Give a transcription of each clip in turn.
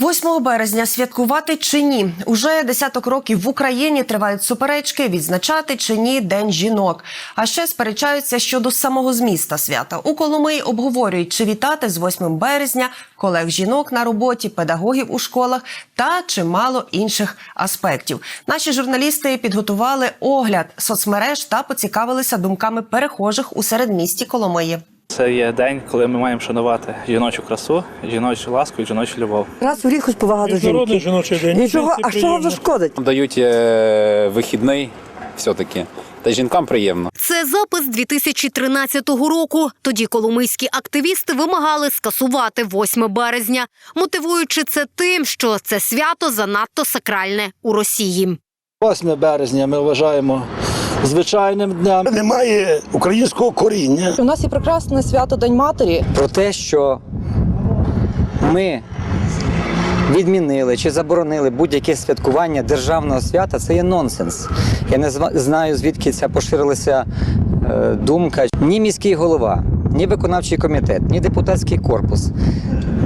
8 березня святкувати чи ні? Уже десяток років в Україні тривають суперечки, відзначати чи ні День жінок. А ще сперечаються щодо самого зміста свята. У Коломиї обговорюють, чи вітати з 8 березня колег жінок на роботі, педагогів у школах та чимало інших аспектів. Наші журналісти підготували огляд соцмереж та поцікавилися думками перехожих у середмісті Коломиї. Це є день, коли ми маємо шанувати жіночу красу, жіночу ласку і жіночу любов. Раз у рік хоч повага до жінки. жіночий день. Нічого, а що вам зашкодить? Дають е, вихідний все-таки. Та й жінкам приємно. Це запис 2013 року. Тоді коломийські активісти вимагали скасувати 8 березня, мотивуючи це тим, що це свято занадто сакральне у Росії. 8 березня ми вважаємо звичайним днем. Немає українського коріння. У нас є прекрасне свято День матері. про те, що ми відмінили чи заборонили будь-яке святкування державного свята, це є нонсенс. Я не знаю, звідки ця поширилася е, думка. Ні міський голова, ні виконавчий комітет, ні депутатський корпус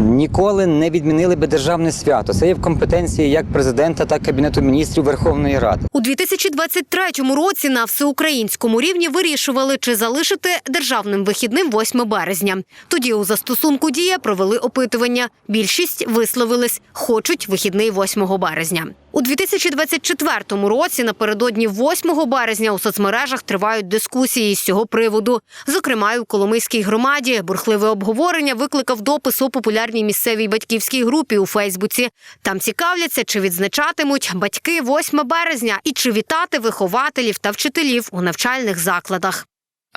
ніколи не відмінили би державне свято. Це є в компетенції як президента, так і кабінету міністрів Верховної Ради. У 2023 році на всеукраїнському рівні вирішували, чи залишити державним вихідним 8 березня. Тоді у застосунку дія провели опитування. Більшість висловились, хочуть вихідний 8 березня. У 2024 році напередодні 8 березня у соцмережах тривають дискусії з цього приводу. Зокрема, в Коломийській громаді бурхливе обговорення викликав допис у популярній місцевій батьківській групі у Фейсбуці. Там цікавляться, чи відзначатимуть батьки 8 березня і чи вітати вихователів та вчителів у навчальних закладах.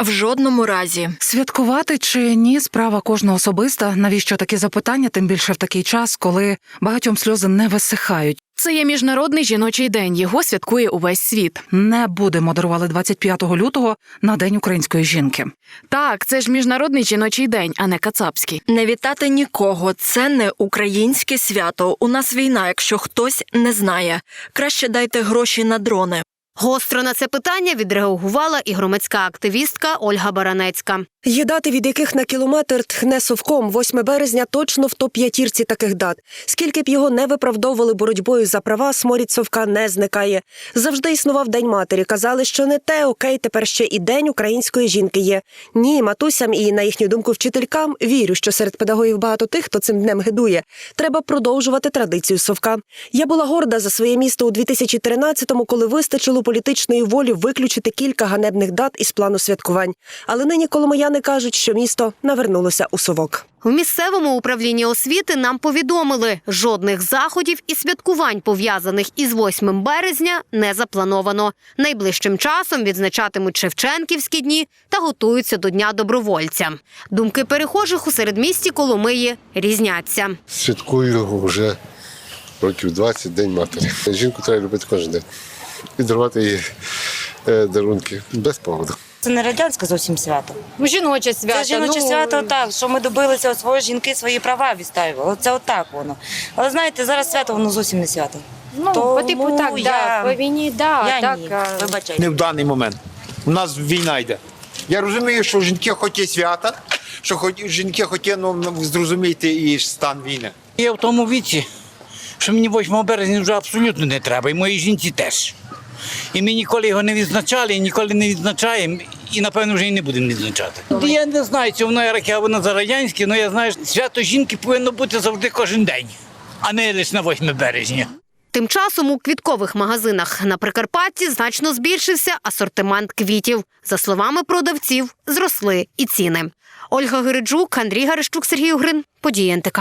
В жодному разі. Святкувати чи ні, справа кожного особиста. Навіщо такі запитання? Тим більше в такий час, коли багатьом сльози не висихають. Це є міжнародний жіночий день. Його святкує увесь світ. Не будемо модерували 25 лютого на День української жінки. Так, це ж міжнародний жіночий день, а не кацапський. Не вітати нікого. Це не українське свято. У нас війна, якщо хтось не знає. Краще дайте гроші на дрони. Гостро на це питання відреагувала і громадська активістка Ольга Баранецька. Є дати, від яких на кілометр тхне совком. 8 березня точно в топ-п'ятірці таких дат. Скільки б його не виправдовували боротьбою за права, сморід совка не зникає. Завжди існував День матері. Казали, що не те, окей, тепер ще і День української жінки є. Ні, матусям і на їхню думку вчителькам вірю, що серед педагогів багато тих, хто цим днем гидує. Треба продовжувати традицію совка. Я була горда за своє місто у 2013-му, коли вистачило політичної волі виключити кілька ганебних дат із плану святкувань. Але нині коломияни кажуть, що місто навернулося у совок. У місцевому управлінні освіти нам повідомили, жодних заходів і святкувань, пов'язаних із 8 березня, не заплановано. Найближчим часом відзначатимуть Шевченківські дні та готуються до Дня добровольця. Думки перехожих у середмісті Коломиї різняться. Святкую вже років 20 День матері. Жінку треба любити кожен день. І дарувати їй е, дарунки без поводу. Це не радянське зовсім свято. Жіноче свято. Це жіноче ну, свято, так, що ми добилися от свої жінки свої права відстоювали. Це отак воно. Але знаєте, зараз свято воно зовсім не свято. Ну, Тому по типу так, я- да, по війні, да, Я так. ні, а- вибачайте. Не в даний момент. У нас війна йде. Я розумію, що жінки хочуть свята, що хоч- жінки хочуть ну, зрозуміти і стан війни. Я в тому віці, що мені 8 березня вже абсолютно не треба, і моїй жінці теж. І ми ніколи його не відзначали, і ніколи не відзначаємо, і напевно вже і не будемо відзначати. Я не знаю, чи воно яке воно за радянське, але я знаю, що свято жінки повинно бути завжди кожен день, а не лише на 8 березня. Тим часом у квіткових магазинах на Прикарпатті значно збільшився асортимент квітів. За словами продавців, зросли і ціни. Ольга Гириджук, Андрій Гарищук, Сергій Угрин. Події НТК.